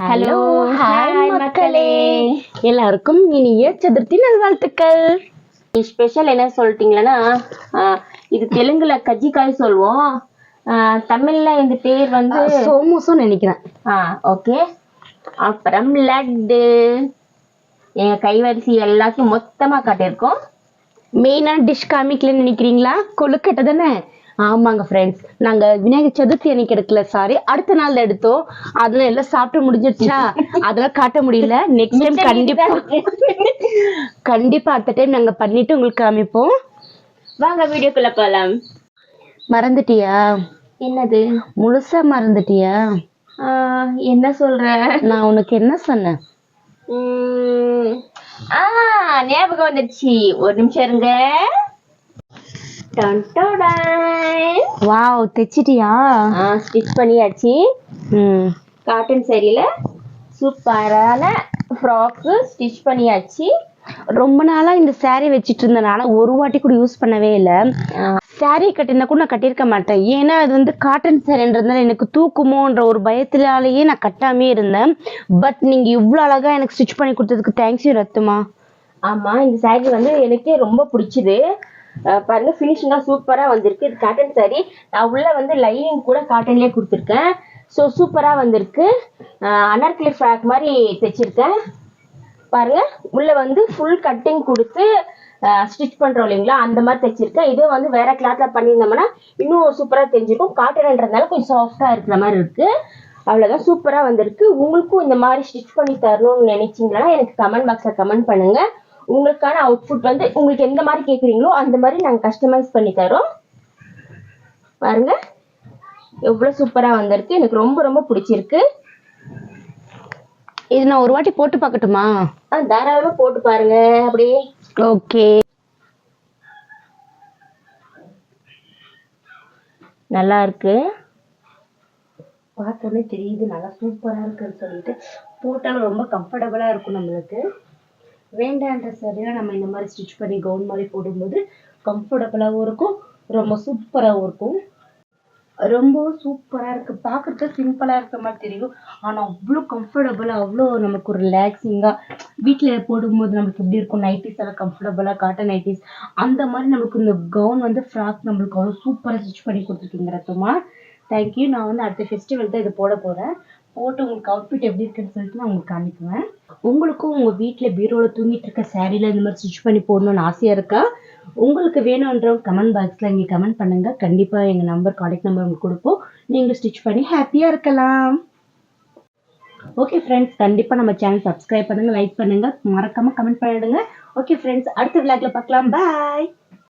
Hello hi மக்களே. எல்லாருக்கும் இனிய சதுர்த்தி நல்வாழ்த்துக்கள். ஸ்பெஷல் என்ன சொல்லிட்டீங்களன்னா இது தெலுங்குல கஜ்ஜிக்காய் சொல்லுவோம். ஆஹ் தமிழ்ல இந்த பேர் வந்து சோமோசம் நினைக்கிறேன். ஓகே அப்புறம் லட்டு. எங்க கைவரிசை எல்லாத்தையும் மொத்தமா காட்டியிருக்கோம். மெயினான டிஷ் காமிக்கலன்னு நினைக்கிறீங்களா? கொழுக்கட்டை தானே? ஆமாங்க ஃப்ரெண்ட்ஸ் நாங்க விநாயகர் சதுர்த்தி அன்னைக்கு எடுக்கல சாரி அடுத்த நாள் எடுத்தோம். அதெல்லாம் எல்லாம் சாப்பிட்டு முடிஞ்சிருச்சா? அதெல்லாம் காட்ட முடியல. நெக்ஸ்ட் டைம் கண்டிப்பா கண்டிப்பா அடுத்த டைம் நாங்க பண்ணிட்டு உங்களுக்கு காமிப்போம். வாங்க வீடியோக்குள்ள போலாம். மறந்துட்டியா? என்னது? முழுசா மறந்துட்டியா? என்ன சொல்ற? நான் உனக்கு என்ன சொன்னேன்? ஞாபகம் வந்துடுச்சு ஒரு நிமிஷம் இருங்க. வாவ் தைச்சிட்டியா? ஸ்டிச் பண்ணியாச்சு. காட்டன் சரியில சூப்பரான ஃப்ராக்கு ஸ்டிச் பண்ணியாச்சு. ரொம்ப நாளா இந்த saree வச்சிட்டு இருந்தனால ஒரு வாட்டி கூட யூஸ் பண்ணவே இல்ல. saree கட்டியிருந்தா கூட நான் கட்டியிருக்க மாட்டேன். ஏன்னா அது வந்து காட்டன் சாரின்றதுனால எனக்கு தூக்குமோன்ற ஒரு பயத்தினாலேயே நான் கட்டாமே இருந்தேன். பட் நீங்க இவ்வளவு அழகா எனக்கு ஸ்டிச் பண்ணி கொடுத்ததுக்கு தேங்க்ஸ் ரத்துமா. ஆமா இந்த saree வந்து எனக்கே ரொம்ப பிடிச்சது. பாருங்க ஃபினிஷிங்காக சூப்பராக வந்திருக்கு. இது காட்டன் சாரி நான் உள்ளே வந்து லைனிங் கூட காட்டன்லேயே கொடுத்துருக்கேன். ஸோ சூப்பராக வந்திருக்கு. அஹ் ஃப்ராக் மாதிரி தைச்சிருக்கேன். பாருங்க உள்ளே வந்து ஃபுல் கட்டிங் கொடுத்து ஸ்டிச் பண்ணுறோம் இல்லைங்களா? அந்த மாதிரி தைச்சிருக்கேன். இதே வந்து வேற கிளாத்தில் பண்ணியிருந்தோம்னா இன்னும் சூப்பராக தெரிஞ்சிருக்கும். காட்டன்ன்றதுனால கொஞ்சம் சாஃப்டாக இருக்கிற மாதிரி இருக்குது அவ்வளோதான் சூப்பராக வந்திருக்கு. உங்களுக்கும் இந்த மாதிரி ஸ்டிச் பண்ணி தரணும்னு நினைச்சிங்கன்னா எனக்கு கமெண்ட் பாக்ஸில் கமெண்ட் பண்ணுங்கள் உங்களுக்கான அவுட்புட் வந்து உங்களுக்கு எந்த மாதிரி கேக்குறீங்களோ அந்த மாதிரி நாங்க கஸ்டமைஸ் பண்ணி தரோம். பாருங்க. எவ்வளவு சூப்பரா வந்திருக்கு. எனக்கு ரொம்ப ரொம்ப பிடிச்சிருக்கு. இது நான் ஒரு வாட்டி போட்டு பார்க்கட்டுமா? ஆ தாராளமா போட்டு பாருங்க. அப்படியே. ஓகே. நல்லா இருக்கு. பார்த்தோன்னே தெரியுது நல்லா சூப்பரா இருக்குன்னு சொல்லிட்டு. போட்டாலும் ரொம்ப கம்ஃபர்டபுளா இருக்கும் நம்மளுக்கு. வேண்டான்ற சரியா நம்ம இந்த மாதிரி ஸ்டிச் பண்ணி கவுன் மாதிரி போடும்போது கம்ஃபர்டபுளாகவும் இருக்கும் ரொம்ப சூப்பராகவும் இருக்கும். ரொம்ப சூப்பரா இருக்கு. பார்க்கறதுக்கு சிம்பிளா இருக்க மாதிரி தெரியும். ஆனா அவ்வளோ கம்ஃபர்டபுளா அவ்வளோ நமக்கு ஒரு ரிலாக்ஸிங்கா வீட்டில் போடும்போது நமக்கு எப்படி இருக்கும்? நைட்டிஸ் எல்லாம் கம்ஃபர்டபுளாக காட்டன் நைட்டிஸ் அந்த மாதிரி நமக்கு இந்த கவுன் வந்து ஃப்ராக் நம்மளுக்கு அவ்வளோ சூப்பராக ஸ்டிச் பண்ணி கொடுத்துருக்கீங்க ரத்துமா தேங்க்யூ நான் வந்து அடுத்த ஃபெஸ்டிவல் தான் இது போட போகிறேன் போட்டு உங்களுக்கு அவுட்ஃபிட் எப்படி இருக்குன்னு சொல்லிட்டு நான் உங்களுக்கு காமிக்குவேன். உங்களுக்கும் உங்க வீட்டில் பீரோல தூங்கிட்டு இருக்க சாரீல இந்த மாதிரி ஸ்டிச் பண்ணி போடணும்னு ஆசையா இருக்கா? உங்களுக்கு வேணும்ன்றவங்க கமெண்ட் பாக்ஸ்ல இங்க கமெண்ட் பண்ணுங்க. கண்டிப்பா எங்க நம்பர் காண்டாக்ட் நம்பர் உங்களுக்கு கொடுப்போம். நீங்க ஸ்டிச் பண்ணி ஹாப்பியா இருக்கலாம். ஓகே ஃப்ரெண்ட்ஸ் கண்டிப்பா நம்ம சேனல் சப்ஸ்கிரைப் பண்ணுங்க லைக் பண்ணுங்க மறக்காம கமெண்ட் பண்ணிடுங்க. ஓகே ஃப்ரெண்ட்ஸ் அடுத்த விளாக்ல பார்க்கலாம். பாய்